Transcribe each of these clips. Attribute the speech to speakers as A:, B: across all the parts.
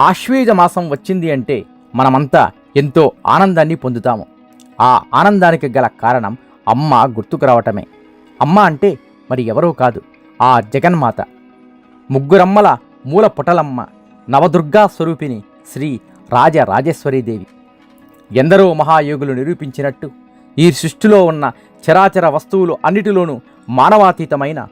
A: ఆశ్వేజ మాసం వచ్చింది అంటే మనమంతా ఎంతో ఆనందాన్ని పొందుతాము. ఆ ఆనందానికి గల కారణం అమ్మ గుర్తుకు రావటమే. అమ్మ అంటే మరి ఎవరో కాదు ఆ జగన్మాత. ముగ్గురమ్మల మూల పుటలమ్మ నవదుర్గా స్వరూపిణి శ్రీ రాజరాజేశ్వరీదేవి ఎందరో మహాయోగులు నిరూపించినట్టు ఈ సృష్టిలో ఉన్న చరాచర వస్తువులు అన్నిటిలోనూ మానవాతీతమైన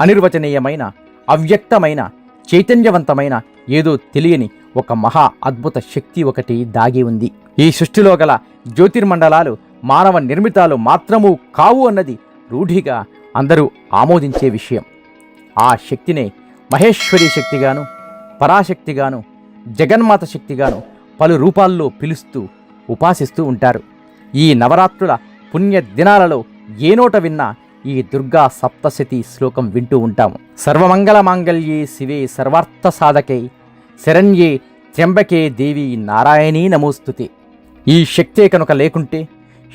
A: అనిర్వచనీయమైన అవ్యక్తమైన చైతన్యవంతమైన ఏదో తెలియని ఒక మహా అద్భుత శక్తి ఒకటి దాగి ఉంది. ఈ సృష్టిలో గల జ్యోతిర్మండలాలు మానవ నిర్మితాలు మాత్రము కావు అన్నది రూఢిగా అందరూ ఆమోదించే విషయం. ఆ శక్తినే మహేశ్వరి శక్తిగాను పరాశక్తిగాను జగన్మాత శక్తిగాను పలు రూపాల్లో పిలుస్తూ ఉపాసిస్తూ ఉంటారు. ఈ నవరాత్రుల పుణ్య దినాలలో ఏ నోట విన్నా ఈ దుర్గా సప్తశతి శ్లోకం వింటూ ఉంటాము. సర్వమంగళ మాంగళ్యే శివే సర్వార్థ సాధకే శరణ్యే త్ర్యంబకే దేవి నారాయణీ నమోస్తుతి. ఈ శక్తే కనుక లేకుంటే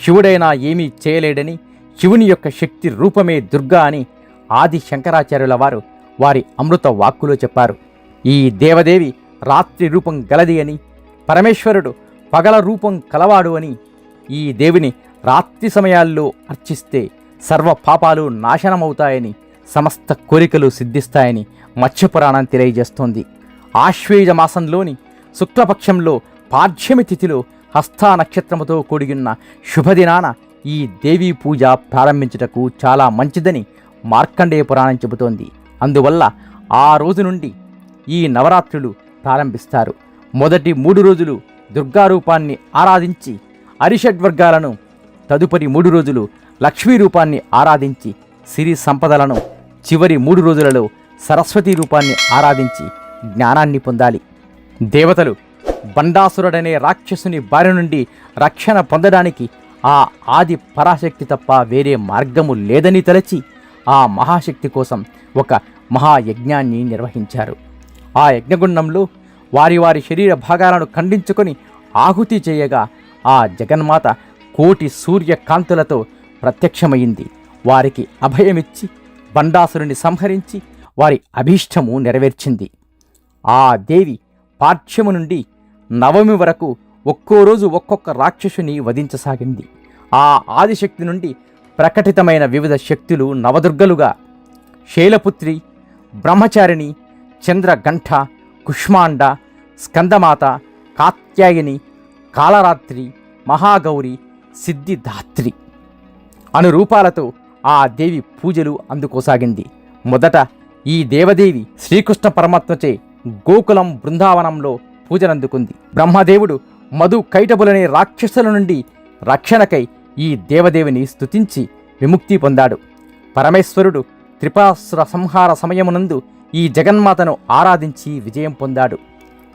A: శివుడైనా ఏమీ చేయలేడని శివుని యొక్క శక్తి రూపమే దుర్గా అని ఆది శంకరాచార్యుల వారు వారి అమృత వాక్కులో చెప్పారు. ఈ దేవదేవి రాత్రి రూపం గలది అని పరమేశ్వరుడు పగల రూపం కలవాడు అని ఈ దేవిని రాత్రి సమయాల్లో అర్చిస్తే సర్వ పాపాలు నాశనమవుతాయని సమస్త కోరికలు సిద్ధిస్తాయని మత్స్యపురాణం తెలియజేస్తోంది. ఆశ్వేజ మాసంలోని శుక్లపక్షంలో పాఠ్యమి తిథిలో హస్తా నక్షత్రముతో కూడియున్న శుభదినాన ఈ దేవీ పూజ ప్రారంభించుటకు చాలా మంచిదని మార్కండేయ పురాణం చెబుతోంది. అందువల్ల ఆ రోజు నుండి ఈ నవరాత్రులు ప్రారంభిస్తారు. మొదటి మూడు రోజులు దుర్గారూపాన్ని ఆరాధించి అరిషడ్వర్గాలను తదుపరి మూడు రోజులు లక్ష్మీ రూపాన్ని ఆరాధించి సిరి సంపదలను చివరి మూడు రోజులలో సరస్వతి రూపాన్ని ఆరాధించి జ్ఞానాన్ని పొందాలి. దేవతలు బండాసురుడనే రాక్షసుని బారి నుండి రక్షణ పొందడానికి ఆ ఆది పరాశక్తి తప్ప వేరే మార్గము లేదని తలచి ఆ మహాశక్తి కోసం ఒక మహాయజ్ఞాన్ని నిర్వహించారు. ఆ యజ్ఞగుండంలో వారి వారి శరీర భాగాలను ఖండించుకొని ఆహుతి చేయగా ఆ జగన్మాత కోటి సూర్యకాంతులతో ప్రత్యక్షమైంది వారికి అభయమిచ్చి బండాసురుని సంహరించి వారి అభీష్టము నెరవేర్చింది. ఆ దేవి పాఠ్యము నుండి నవమి వరకు ఒక్కో రోజు ఒక్కొక్క రాక్షసుని వధించసాగింది. ఆ ఆదిశక్తి నుండి ప్రకటితమైన వివిధ శక్తులు నవదుర్గలుగా శైలపుత్రి బ్రహ్మచారిణి చంద్రగంఠ కుష్మాండ స్కందమాత కాత్యాయని కాలరాత్రి మహాగౌరి సిద్ధిదాత్రి. అనురూపాలతో ఆ దేవి పూజలు అందుకోసాగింది. మొదట ఈ దేవదేవి శ్రీకృష్ణ పరమాత్మచే గోకులం బృందావనంలో పూజనందుకుంది. బ్రహ్మదేవుడు మధు కైటబులనే రాక్షసుల నుండి రక్షణకై ఈ దేవదేవిని స్తుతించి విముక్తి పొందాడు. పరమేశ్వరుడు త్రిపాసుర సంహార సమయమునందు ఈ జగన్మాతను ఆరాధించి విజయం పొందాడు.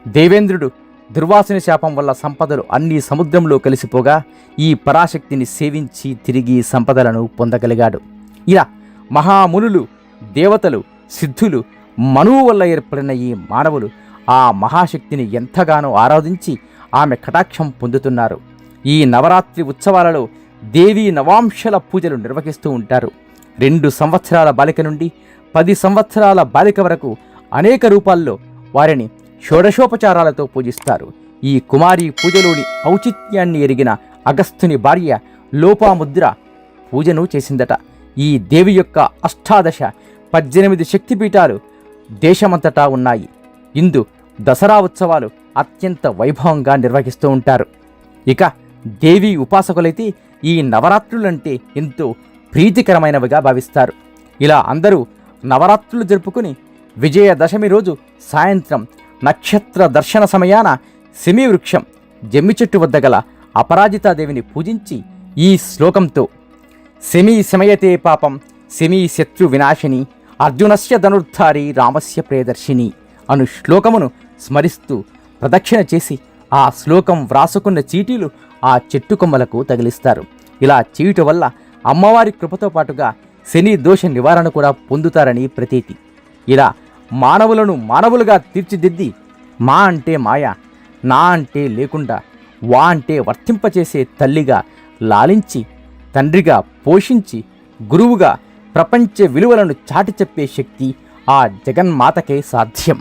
A: దేవేంద్రుడు దుర్వాసుని శాపం వల్ల సంపదలు అన్ని సముద్రంలో కలిసిపోగా ఈ పరాశక్తిని సేవించి తిరిగి సంపదలను పొందగలిగాడు. ఇలా మహామునులు దేవతలు సిద్ధులు మనువు వల్ల ఏర్పడిన ఈ మానవులు ఆ మహాశక్తిని ఎంతగానో ఆరాధించి ఆమె కటాక్షం పొందుతున్నారు. ఈ నవరాత్రి ఉత్సవాలలో దేవీ నవాంశల పూజలు నిర్వహిస్తూ ఉంటారు. రెండు సంవత్సరాల బాలిక నుండి పది సంవత్సరాల బాలిక వరకు అనేక రూపాల్లో వారిని షోడశోపచారాలతో పూజిస్తారు. ఈ కుమారి పూజలోని ఔచిత్యాన్ని ఎరిగిన అగస్తుని భార్య లోపాముద్ర పూజను చేసిందట. ఈ దేవి యొక్క అష్టాదశ పద్దెనిమిది శక్తిపీఠాలు దేశమంతటా ఉన్నాయి. ఇందు దసరా ఉత్సవాలు అత్యంత వైభవంగా నిర్వహిస్తూ ఉంటారు. ఇక దేవి ఉపాసకులైతే ఈ నవరాత్రులంటే ఎంతో ప్రీతికరమైనవిగా భావిస్తారు. ఇలా అందరూ నవరాత్రులు జరుపుకుని విజయదశమి రోజు సాయంత్రం నక్షత్ర దర్శన సమయాన సెమి వృక్షం జమ్మి చెట్టు వద్ద గల అపరాజితాదేవిని పూజించి ఈ శ్లోకంతో సెమీ శమయతే పాపం సెమీ శత్రు వినాశిని అర్జునస్య ధనుర్ధారి రామస్య ప్రియదర్శిని అను శ్లోకమును స్మరిస్తూ ప్రదక్షిణ చేసి ఆ శ్లోకం వ్రాసుకున్న చీటీలు ఆ చెట్టు కొమ్మలకు తగిలిస్తారు. ఇలా చేయటం వల్ల అమ్మవారి కృపతో పాటుగా శని దోష నివారణ కూడా పొందుతారని ప్రతీతి. ఇలా మానవులను మానవులుగా తీర్చిదిద్ది మా అంటే మాయ నా అంటే లేకుండా వా అంటే వర్తింపచేసే తల్లిగా లాలించి తండ్రిగా పోషించి గురువుగా ప్రపంచ విలువలను చాటి చెప్పే శక్తి ఆ జగన్మాతకే సాధ్యం.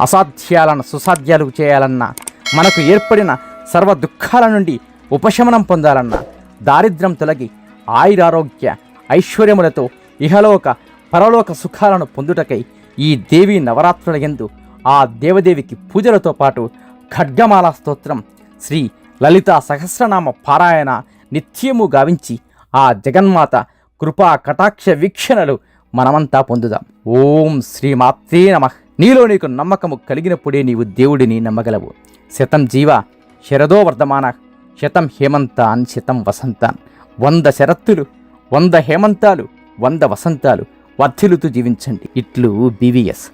A: అసాధ్యాలను సుసాధ్యాలు చేయాలన్నా మనకు ఏర్పడిన సర్వ దుఃఖాల నుండి ఉపశమనం పొందాలన్నా దారిద్ర్యం తొలగి ఆయురారోగ్య ఐశ్వర్యములతో ఇహలోక పరలోక సుఖాలను పొందుటకై ఈ దేవి నవరాత్రుల యందు ఆ దేవదేవికి పూజలతో పాటు ఖడ్గమాల స్తోత్రం శ్రీ లలితా సహస్రనామ పారాయణ నిత్యము గావించి ఆ జగన్మాత కృపా కటాక్ష వీక్షణలు మనమంతా పొందుదాం. ఓం శ్రీమాత్రే నమ. నీలో నీకు నమ్మకము కలిగినప్పుడే నీవు దేవుడిని నమ్మగలవు. శతం జీవ శరదో వర్ధమాన శతం హేమంతాన్ శతం వసంతాన్. వంద శరత్తులు వంద హేమంతాలు వంద వసంతాలు వర్ధిల్లుతూ జీవించండి. ఇట్లు బీవీఎస్.